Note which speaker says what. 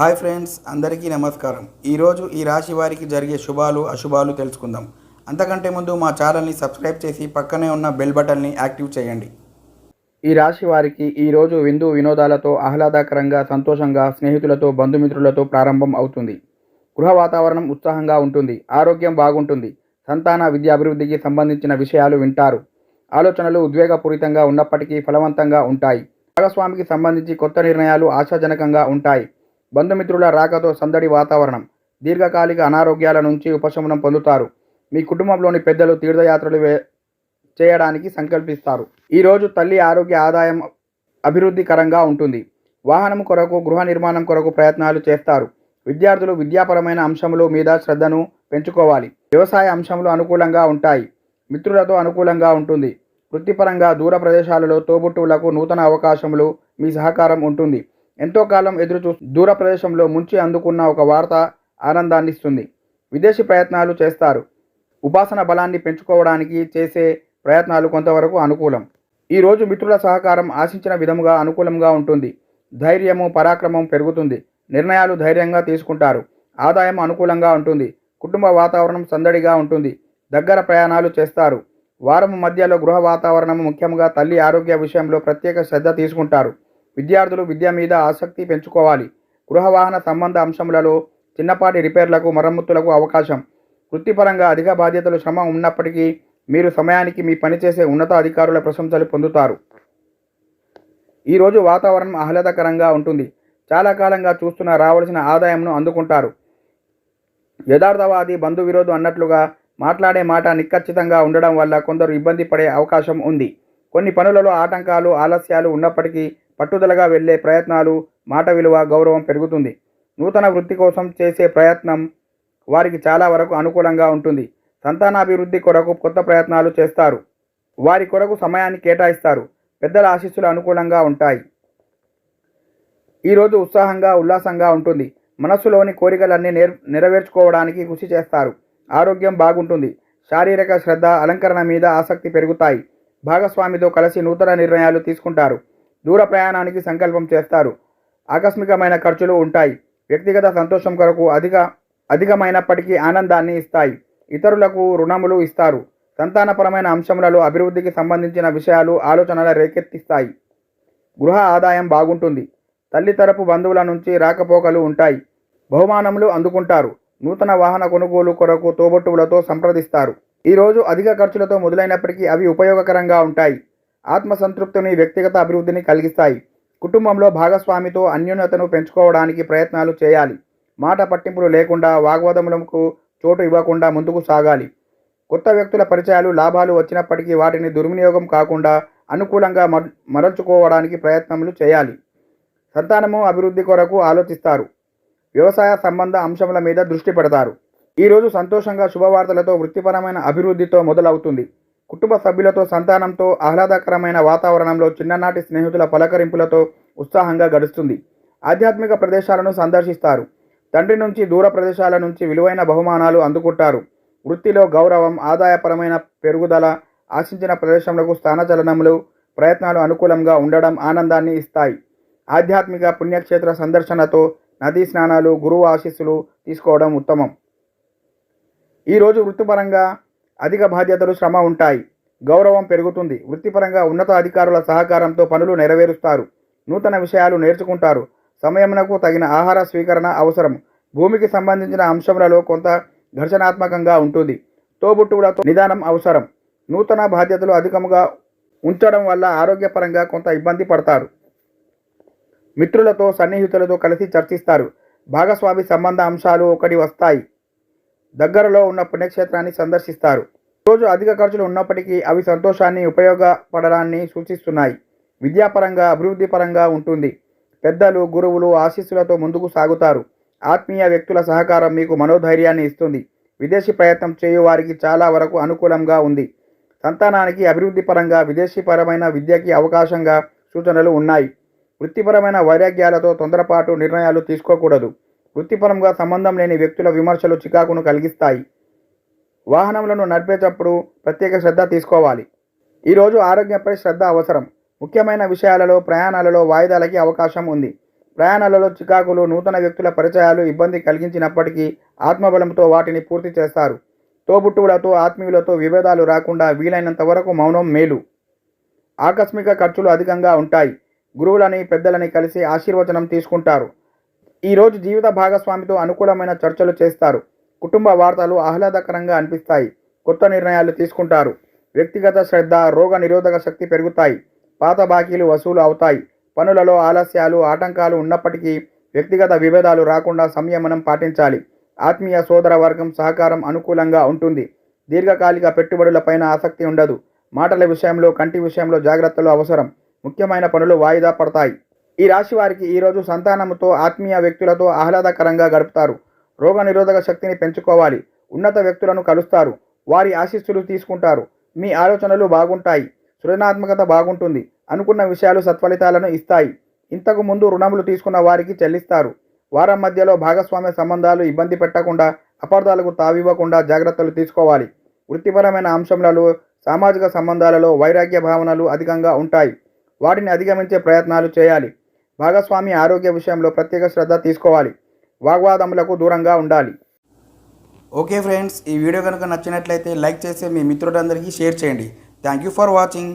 Speaker 1: Hi friends అందరికీ నమస్కారం. ఈరోజు ఈ రాశి వారికి జరిగే శుభాలు అశుభాలు తెలుసుకుందాం. అంతకంటే ముందు మా ఛానల్ని సబ్స్క్రైబ్ చేసి పక్కనే ఉన్న బెల్ బటన్ని యాక్టివ్ చేయండి. ఈ రాశి వారికి ఈరోజు విందు వినోదాలతో ఆహ్లాదకరంగా సంతోషంగా స్నేహితులతో బంధుమిత్రులతో ప్రారంభం అవుతుంది. గృహ వాతావరణం ఉత్సాహంగా ఉంటుంది ఆరోగ్యం బాగుంటుంది సంతాన విద్యాభివృద్ధికి సంబంధించిన విషయాలు వింటారు. ఆలోచనలు ఉద్వేగపూరితంగా ఉన్నప్పటికీ ఫలవంతంగా ఉంటాయి. భాగస్వామికి సంబంధించి కొత్త నిర్ణయాలు ఆశాజనకంగా ఉంటాయి. బంధుమిత్రుల రాకతో సందడి వాతావరణం. దీర్ఘకాలిక అనారోగ్యాల నుంచి ఉపశమనం పొందుతారు. మీ కుటుంబంలోని పెద్దలు తీర్థయాత్రలు వే- చేయడానికి సంకల్పిస్తారు. ఈరోజు తల్లి ఆరోగ్య ఆదాయం అభివృద్ధికరంగా ఉంటుంది. వాహనం కొరకు గృహ నిర్మాణం కొరకు ప్రయత్నాలు చేస్తారు. విద్యార్థులు విద్యాపరమైన అంశముల మీద శ్రద్ధను పెంచుకోవాలి. వ్యవసాయ అంశములు అనుకూలంగా ఉంటాయి. మిత్రులతో అనుకూలంగా ఉంటుంది. వృత్తిపరంగా దూర ప్రదేశాలలో తోబుట్టువులకు నూతన అవకాశములు మీ సహకారం ఉంటుంది. ఎంతో కాలం ఎదురు చూ దూర ప్రదేశంలో ముంచి అందుకున్న ఒక వార్త ఆనందాన్ని ఇస్తుంది. విదేశీ ప్రయత్నాలు చేస్తారు. ఉపాసన బలాన్ని పెంచుకోవడానికి చేసే ప్రయత్నాలు కొంతవరకు అనుకూలం. ఈరోజు మిత్రుల సహకారం ఆశించిన విధముగా అనుకూలంగా ఉంటుంది. ధైర్యము పరాక్రమం పెరుగుతుంది. నిర్ణయాలు ధైర్యంగా తీసుకుంటారు. ఆదాయం అనుకూలంగా ఉంటుంది. కుటుంబ వాతావరణం సందడిగా ఉంటుంది. దగ్గర ప్రయాణాలు చేస్తారు. వారం మధ్యలో గృహ వాతావరణం ముఖ్యంగా తల్లి ఆరోగ్య విషయంలో ప్రత్యేక శ్రద్ధ తీసుకుంటారు. విద్యార్థులు విద్య మీద ఆసక్తి పెంచుకోవాలి. గృహ వాహన సంబంధ అంశములలో చిన్నపాటి రిపేర్లకు మరమ్మతులకు అవకాశం. వృత్తిపరంగా అధిక బాధ్యతలు శ్రమ ఉన్నప్పటికీ మీరు సమయానికి మీ పనిచేసే ఉన్నత అధికారుల ప్రశంసలు పొందుతారు. ఈరోజు వాతావరణం ఆహ్లాదకరంగా ఉంటుంది. చాలా కాలంగా చూస్తున్న రావాల్సిన ఆదాయంను అందుకుంటారు. యథార్థవాది బంధు విరోధం అన్నట్లుగా మాట్లాడే మాట నిఖచ్చితంగా ఉండడం వల్ల కొందరు ఇబ్బంది పడే అవకాశం ఉంది. కొన్ని పనులలో ఆటంకాలు ఆలస్యాలు ఉన్నప్పటికీ పట్టుదలగా వెళ్ళే ప్రయత్నాలు మాట విలువ గౌరవం పెరుగుతుంది. నూతన వృత్తి కోసం చేసే ప్రయత్నం వారికి చాలా వరకు అనుకూలంగా ఉంటుంది. సంతానాభివృద్ధి కొరకు కొత్త ప్రయత్నాలు చేస్తారు. వారి కొరకు సమయాన్ని కేటాయిస్తారు. పెద్దల ఆశీస్సులు అనుకూలంగా ఉంటాయి. ఈరోజు ఉత్సాహంగా ఉల్లాసంగా ఉంటుంది. మనస్సులోని కోరికలన్నీ నెర నెరవేర్చుకోవడానికి కృషి చేస్తారు. ఆరోగ్యం బాగుంటుంది. శారీరక శ్రద్ధ అలంకరణ మీద ఆసక్తి పెరుగుతాయి. భాగస్వామితో కలిసి నూతన నిర్ణయాలు తీసుకుంటారు. దూర ప్రయాణానికి సంకల్పం చేస్తారు. ఆకస్మికమైన ఖర్చులు ఉంటాయి. వ్యక్తిగత సంతోషం కొరకు అధిక అధికమైనప్పటికీ ఆనందాన్ని ఇస్తాయి. ఇతరులకు రుణములు ఇస్తారు. సంతానపరమైన అంశములలో అభివృద్ధికి సంబంధించిన విషయాలు ఆలోచనల రేకెత్తిస్తాయి. గృహ ఆదాయం బాగుంటుంది. తల్లి తరపు బంధువుల నుంచి రాకపోకలు ఉంటాయి. బహుమానములు అందుకుంటారు. నూతన వాహన కొనుగోలు కొరకు తోబొట్టువులతో సంప్రదిస్తారు. ఈరోజు అధిక ఖర్చులతో మొదలైనప్పటికీ అవి ఉపయోగకరంగా ఉంటాయి. ఆత్మసంతృప్తిని వ్యక్తిగత అభివృద్ధిని కలిగిస్తాయి. కుటుంబంలో భాగస్వామితో అన్యోన్యతను పెంచుకోవడానికి ప్రయత్నాలు చేయాలి. మాట పట్టింపులు లేకుండా వాగ్వాదములకు చోటు ఇవ్వకుండా ముందుకు సాగాలి. కొత్త వ్యక్తుల పరిచయాలు లాభాలు వచ్చినప్పటికీ వాటిని దుర్వినియోగం కాకుండా అనుకూలంగా మర- మరల్చుకోవడానికి ప్రయత్నములు చేయాలి. సంతానము అభివృద్ధి కొరకు ఆలోచిస్తారు. వ్యవసాయ సంబంధ అంశముల మీద దృష్టి పెడతారు. ఈరోజు సంతోషంగా శుభవార్తలతో వృత్తిపరమైన అభివృద్ధితో మొదలవుతుంది. కుటుంబ సభ్యులతో సంతానంతో ఆహ్లాదకరమైన వాతావరణంలో చిన్ననాటి స్నేహితుల పలకరింపులతో ఉత్సాహంగా గడుస్తుంది. ఆధ్యాత్మిక ప్రదేశాలను సందర్శిస్తారు. తండ్రి నుంచి దూర ప్రదేశాల నుంచి విలువైన బహుమానాలు అందుకుంటారు. వృత్తిలో గౌరవం ఆదాయపరమైన పెరుగుదల ఆశించిన ప్రదేశములకు స్థానచలనములు ప్రయత్నాలు అనుకూలంగా ఉండడం ఆనందాన్ని ఇస్తాయి. ఆధ్యాత్మిక పుణ్యక్షేత్ర సందర్శనతో నదీ స్నానాలు గురువు ఆశీస్సులు తీసుకోవడం ఉత్తమం. ఈరోజు వృత్తిపరంగా అధిక బాధ్యతలు శ్రమ ఉంటాయి. గౌరవం పెరుగుతుంది. వృత్తిపరంగా ఉన్నత అధికారుల సహకారంతో పనులు నెరవేరుస్తారు. నూతన విషయాలు నేర్చుకుంటారు. సమయమునకు తగిన ఆహార స్వీకరణ అవసరం. భూమికి సంబంధించిన అంశములలో కొంత ఘర్షణాత్మకంగా ఉంటుంది. తోబుట్టువులతో నిదానం అవసరం. నూతన బాధ్యతలు అధికముగా ఉంచడం వల్ల ఆరోగ్యపరంగా కొంత ఇబ్బంది పడతారు. మిత్రులతో సన్నిహితులతో కలిసి చర్చిస్తారు. భాగస్వామి సంబంధ అంశాలు ఒకటి వస్తాయి. దగ్గరలో ఉన్న పుణ్యక్షేత్రాన్ని సందర్శిస్తారు. రోజు అధిక ఖర్చులు ఉన్నప్పటికీ అవి సంతోషాన్ని ఉపయోగపడడాన్ని సూచిస్తున్నాయి. విద్యాపరంగా అభివృద్ధి పరంగా ఉంటుంది. పెద్దలు గురువులు ఆశీస్సులతో ముందుకు సాగుతారు. ఆత్మీయ వ్యక్తుల సహకారం మీకు మనోధైర్యాన్ని ఇస్తుంది. విదేశీ ప్రయత్నం చేయు వారికి చాలా వరకు అనుకూలంగా ఉంది. సంతానానికి అభివృద్ధి పరంగా విదేశీపరమైన విద్యకి అవకాశంగా సూచనలు ఉన్నాయి. వృత్తిపరమైన వైరాగ్యాలతో తొందరపాటు నిర్ణయాలు తీసుకోకూడదు. వృత్తిపరంగా సంబంధం లేని వ్యక్తుల విమర్శలు చికాకును కలిగిస్తాయి. వాహనములను నడిపేటప్పుడు ప్రత్యేక శ్రద్ధ తీసుకోవాలి. ఈరోజు ఆరోగ్యంపై శ్రద్ధ అవసరం. ముఖ్యమైన విషయాలలో ప్రయాణాలలో వాయిదాలకి అవకాశం ఉంది. ప్రయాణాలలో చికాకులు నూతన వ్యక్తుల పరిచయాలు ఇబ్బంది కలిగించినప్పటికీ ఆత్మబలంతో వాటిని పూర్తి చేస్తారు. తోబుట్టువులతో ఆత్మీయులతో విభేదాలు రాకుండా వీలైనంత వరకు మౌనం మేలు. ఆకస్మిక ఖర్చులు అధికంగా ఉంటాయి. గురువులని పెద్దలని కలిసి ఆశీర్వచనం తీసుకుంటారు. ఈరోజు జీవిత భాగస్వామితో అనుకూలమైన చర్చలు చేస్తారు. కుటుంబ వార్తలు ఆహ్లాదకరంగా అనిపిస్తాయి. కొత్త నిర్ణయాలు తీసుకుంటారు. వ్యక్తిగత శ్రద్ధ రోగ నిరోధక శక్తి పెరుగుతాయి. పాత బాకీలు వసూలు అవుతాయి. పనులలో ఆలస్యాలు ఆటంకాలు ఉన్నప్పటికీ వ్యక్తిగత విభేదాలు రాకుండా సంయమనం పాటించాలి. ఆత్మీయ సోదర వర్గం సహకారం అనుకూలంగా ఉంటుంది. దీర్ఘకాలిక పెట్టుబడులపైన ఆసక్తి ఉండదు. మాటల విషయంలో కంటి విషయంలో జాగ్రత్తలు అవసరం. ముఖ్యమైన పనులు వాయిదా పడతాయి. ఈ రాశి వారికి ఈరోజు సంతానముతో ఆత్మీయ వ్యక్తులతో ఆహ్లాదకరంగా గడుపుతారు. రోగ నిరోధక శక్తిని పెంచుకోవాలి. ఉన్నత వ్యక్తులను కలుస్తారు. వారి ఆశీస్సులు తీసుకుంటారు. మీ ఆలోచనలు బాగుంటాయి. సృజనాత్మకత బాగుంటుంది. అనుకున్న విషయాలు సత్ఫలితాలను ఇస్తాయి. ఇంతకు ముందు రుణములు తీసుకున్న వారికి చెల్లిస్తారు. వారం మధ్యలో భాగస్వామ్య సంబంధాలు ఇబ్బంది పెట్టకుండా అపార్థాలకు తావివ్వకుండా జాగ్రత్తలు తీసుకోవాలి. వృత్తిపరమైన అంశంలలో సామాజిక సంబంధాలలో వైరాగ్య భావనలు అధికంగా ఉంటాయి. వాటిని అధిగమించే ప్రయత్నాలు చేయాలి. భాగస్వామి ఆరోగ్య విషయంలో ప్రత్యేక శ్రద్ధ తీసుకోవాలి. వాగ్వాదములకు దూరంగా ఉండాలి. ఓకే ఫ్రెండ్స్ ఈ వీడియో కనుక నచ్చినట్లయితే లైక్ చేసి మీ మిత్రులందరికీ షేర్ చేయండి. Thank you for watching.